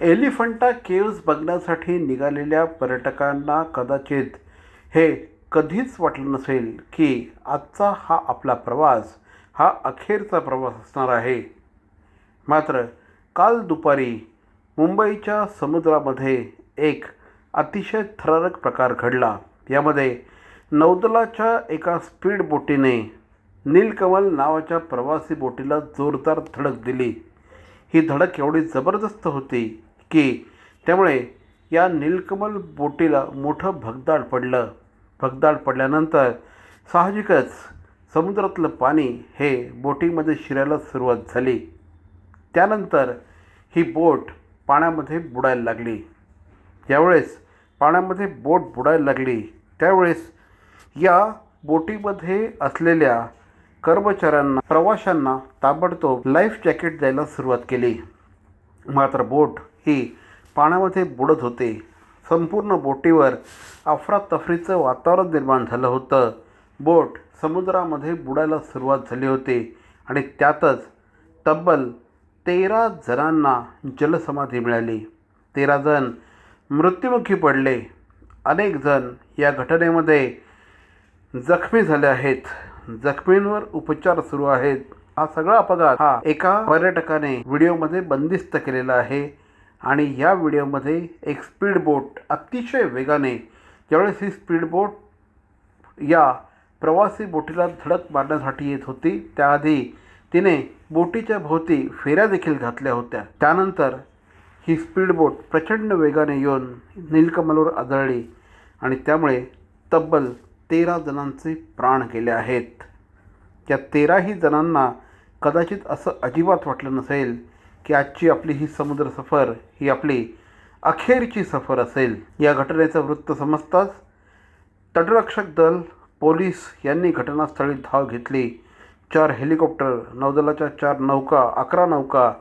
Elephanta caves बघण्यासाठी निघालेल्या पर्यटकांना कदाचित हे कधीच वाटलं नसेल की आजचा हा आपला प्रवास हा अखेरचा प्रवास असणार आहे. मात्र काल दुपारी मुंबईच्या समुद्रामध्ये एक अतिशय थरारक प्रकार घडला. यामध्ये नौदलाच्या एका स्पीड बोटीने नीलकमल नावाच्या प्रवासी बोटीला जोरदार धडक दिली. ही धडक एवढी जबरदस्त होती की. त्यामुळे या नीलकमल बोटीला मोठं भगदाड पडलं. भगदाड पडल्यानंतर साहजिकच समुद्रातलं पाणी हे बोटीमध्ये शिरायला सुरुवात झाली. त्यानंतर ही बोट पाण्यामध्ये बुडायला लागली. ज्यावेळेस पाण्यामध्ये बोट बुडायला लागली त्यावेळेस या बोटीमध्ये असलेल्या कर्मचाऱ्यांना प्रवाशांना ताबडतोब लाईफ जॅकेट द्यायला सुरुवात केली. मात्र बोट ती पाण्यामध्ये बुडत होते. संपूर्ण बोटीवर अफरातफरीचं वातावरण निर्माण झालं होतं. बोट समुद्रामध्ये बुडायला सुरुवात झाली होती आणि त्यातच तब्बल तेरा जणांना जलसमाधी मिळाली. तेरा जण मृत्युमुखी पडले. अनेक जण या घटनेमध्ये जखमी झाले आहेत. जखमींवर उपचार सुरू आहेत. हा सगळा अपघात हा एका पर्यटकाने व्हिडिओमध्ये बंदिस्त केलेला आहे. आणि या व्हिडिओमध्ये एक स्पीड बोट अतिशय वेगाने ज्यावेळेस ही स्पीड बोट या प्रवासी बोटीला धडक मारण्यासाठी येत होती त्याआधी तिने बोटीच्या भोवती फेऱ्या देखील घातल्या होत्या. त्यानंतर ही स्पीड बोट प्रचंड वेगाने येऊन नीलकमलवर आदळली आणि त्यामुळे तब्बल तेरा जणांचे प्राण गेले आहेत. त्या तेराही जणांना कदाचित असं अजिबात वाटलं नसेल की आजची आपली ही समुद्र सफर ही आपली अखेरची सफर असेल. या घटनेचं वृत्त समजताच तटरक्षक दल पोलीस यांनी घटनास्थळी धाव घेतली. चार हेलिकॉप्टर नौदलाच्या चार नौका अकरा नौका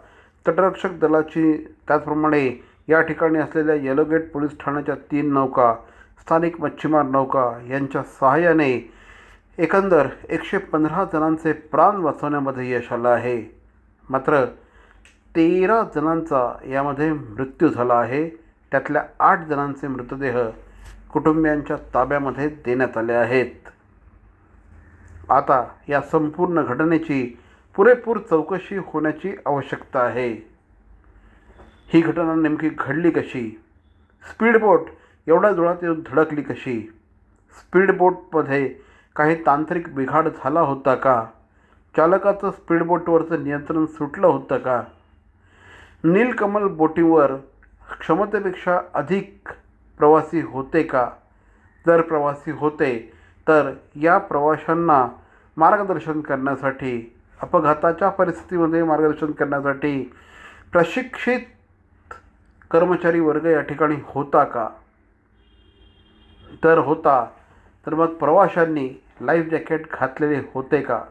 तटरक्षक दलाची त्याचप्रमाणे या ठिकाणी असलेल्या येलोगेट पोलीस ठाण्याच्या तीन नौका स्थानिक मच्छीमार नौका यांच्या सहाय्याने एकंदर एकशे पंधरा जणांचे प्राण वाचवण्यामध्ये यश आलं आहे. मात्र तेरा जणांचा यामध्ये मृत्यू झाला आहे. त्यातल्या आठ जणांचे मृतदेह कुटुंबियांच्या ताब्यामध्ये देण्यात आले आहेत. आता या संपूर्ण घटनेची पुरेपूर चौकशी होण्याची आवश्यकता आहे. ही घटना नेमकी घडली कशी? स्पीडबोट एवढ्या जोरात येऊन धडकली कशी? स्पीडबोटमध्ये काही तांत्रिक बिघाड झाला होता का? चालकाचं स्पीडबोटवरचं नियंत्रण सुटलं होतं का? नीलकमल बोटीवर क्षमतेपेक्षा अधिक प्रवासी होते का? जर प्रवासी होते तर या प्रवाशांना मार्गदर्शन करण्यासाठी अपघाताच्या परिस्थितीमध्ये मार्गदर्शन करण्यासाठी प्रशिक्षित कर्मचारी वर्ग या ठिकाणी होता का? तर होता तर मग प्रवाशांनी लाईफ जॅकेट घातलेले होते का?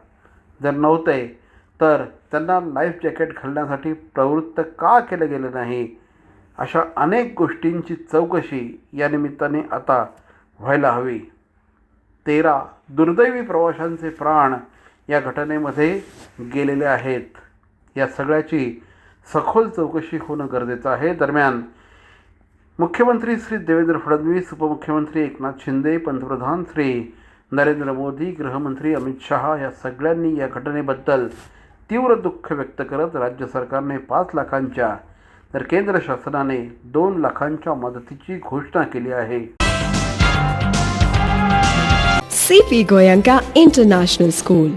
जर नव्हते तर त्यांना लाईफ जॅकेट घालण्यासाठी प्रवृत्त का केलं गेलं नाही? अशा अनेक गोष्टींची चौकशी या निमित्ताने आता व्हायला हवी. तेरा दुर्दैवी प्रवाशांचे प्राण या घटनेमध्ये गेलेले आहेत. या सगळ्याची सखोल चौकशी होणं गरजेचं आहे. दरम्यान मुख्यमंत्री श्री देवेंद्र फडणवीस उपमुख्यमंत्री एकनाथ शिंदे पंतप्रधान श्री नरेंद्र मोदी गृहमंत्री अमित शहा या सगळ्यांनी या घटनेबद्दल तीव्र दुःख व्यक्त करत राज्य सरकारने पाच लाखांच्या तर केंद्र शासनाने दोन लाखांच्या मदतीची घोषणा केली आहे. C P Goenka international school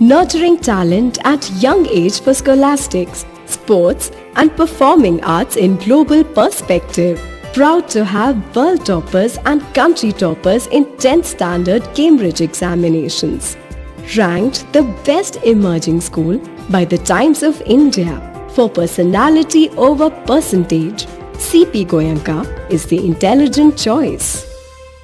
nurturing talent at young age for scholastics sports and performing arts in global perspective proud to have world toppers and country toppers in tenth standard Cambridge examinations ranked the best emerging school by the Times of India for personality over percentage. CP Goyanka is the intelligent choice.